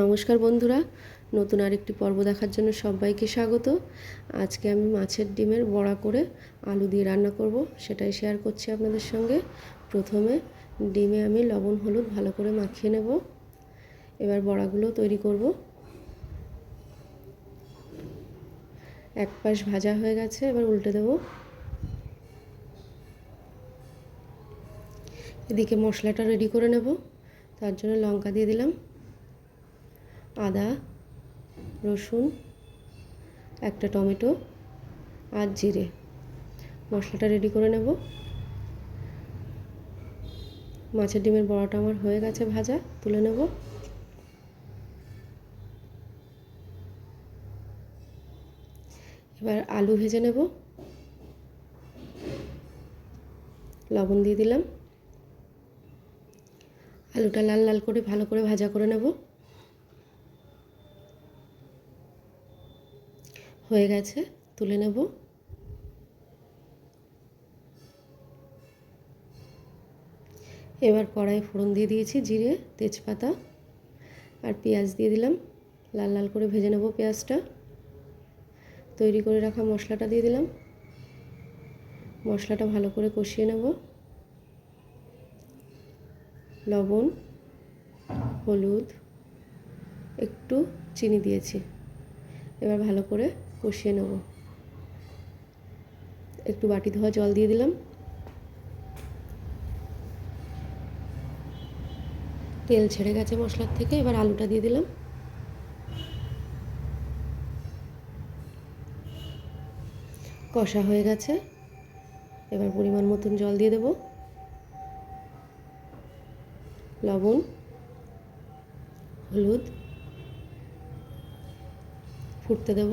নমস্কার বন্ধুরা, নতুন আরেকটি পর্ব দেখার জন্য সবাইকে স্বাগত। আজকে আমি মাছের ডিমের বড়া করে আলু দিয়ে রান্না করব, সেটাই শেয়ার করছি আপনাদের সঙ্গে। প্রথমে ডিমে আমি লবণ, হলুদ ভালো করে মাখিয়ে নেব। এবার বড়াগুলো তৈরি করব। এক পাশ ভাজা হয়ে গেছে, এবার উল্টে দেব। এদিকে মশলাটা রেডি করে নেব, তার জন্য লঙ্কা দিয়ে দিলাম। আদা, রসুন, একটা টমেটো আর জিরে। মশলাটা রেডি করে নেব। মাছের ডিমের বড়াটা আমার হয়ে গেছে ভাজা, তুলে নেব। এবার আলু ভেজে নেব। লবণ দিয়ে দিলাম। আলুটা লাল লাল করে ভালো করে ভাজা করে নেব। হয়ে গেছে, তুলে নেব। এবার কড়াই ফোড়ন দিয়ে দিয়েছি জিরে, তেজপাতা আর পেঁয়াজ দিয়ে দিলাম। লাল লাল করে ভেজে নেব পেঁয়াজটা। তৈরি করে রাখা মশলাটা দিয়ে দিলাম। মশলাটা ভালো করে কষিয়ে নেব। লবণ, হলুদ, একটু চিনি দিয়েছি। এবার ভালো করে কষিয়ে নেব। একটু বাটি ধোয়া জল দিয়ে দিলাম। তেল ছেড়ে গেছে মশলার থেকে, এবার আলুটা দিয়ে দিলাম। কষা হয়ে গেছে। এবার পরিমাণ মতন জল দিয়ে দেব। লবণ, হলুদ ফুটতে দেব।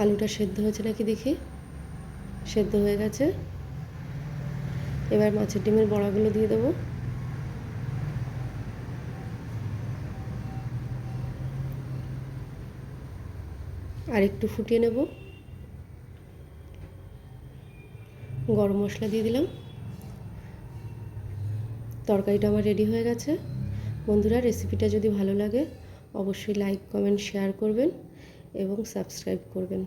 আলুটা সেদ্ধ হয়েছে নাকি দেখি? সেদ্ধ হয়ে গেছে। এবার মাছের ডিমের বড়াগুলো দিয়ে দেবো। আর একটু ফুটিয়ে নেব। গরম মশলা দিয়ে দিলাম। তরকারিটা আমার রেডি হয়ে গেছে। বন্ধুরা, রেসিপিটা যদি ভালো লাগে, অবশ্যই লাইক, কমেন্ট, শেয়ার করবেন। এবং সাবস্ক্রাইব করবেন।